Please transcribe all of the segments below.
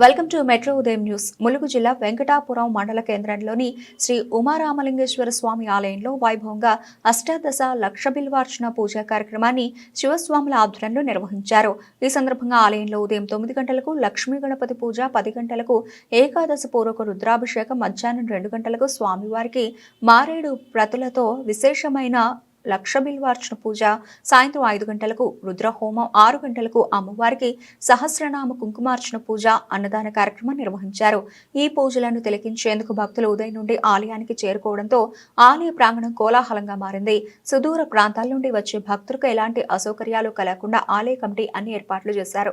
Welcome to metro Udayam news. Mulugu జిల్లా వెంకటాపురం మండల కేంద్రంలోని శ్రీ ఉమారామలింగేశ్వర స్వామి ఆలయంలో వైభవంగా అష్టాదశ లక్ష బిల్వార్చన పూజా కార్యక్రమాన్ని శివస్వాముల ఆధ్వర్యంలో నిర్వహించారు. ఈ సందర్భంగా ఆలయంలో ఉదయం తొమ్మిది గంటలకు లక్ష్మీ గణపతి పూజ పది గంటలకు ఏకాదశి పూర్వక రుద్రాభిషేకం మధ్యాహ్నం రెండు గంటలకు స్వామివారికి మారేడు ప్రతులతో విశేషమైన లక్ష బిల్వార్చన పూజ సాయంత్రం ఐదు గంటలకు రుద్రహోమం ఆరు గంటలకు అమ్మవారికి సహస్రనామ కుంకుమార్చన పూజ అన్నదాన కార్యక్రమం నిర్వహించారు. ఈ పూజలను తిలకించేందుకు భక్తులు ఉదయం నుండి ఆలయానికి చేరుకోవడంతో ఆలయ ప్రాంగణం కోలాహలంగా మారింది. సుదూర ప్రాంతాల నుండి వచ్చే భక్తులకు ఎలాంటి అసౌకర్యాలు కలగకుండా ఆలయ కమిటీ అన్ని ఏర్పాట్లు చేశారు.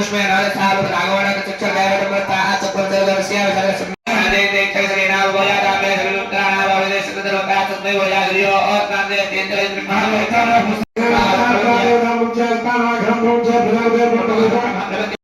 उसमें हमारे साहब नागवाड़ा का चक्कर गया नंबर ताहा चक्कर दे वर्षिया सारे सब दे दे कर श्री नाम बोला राम ने सब प्राण बाबा दे सब दरो का सब दे बोला लियो और काम दे तीन दे ब्रह्मा वेतन पुस्तक का नाम जय का नाम हम लोग जय भला दे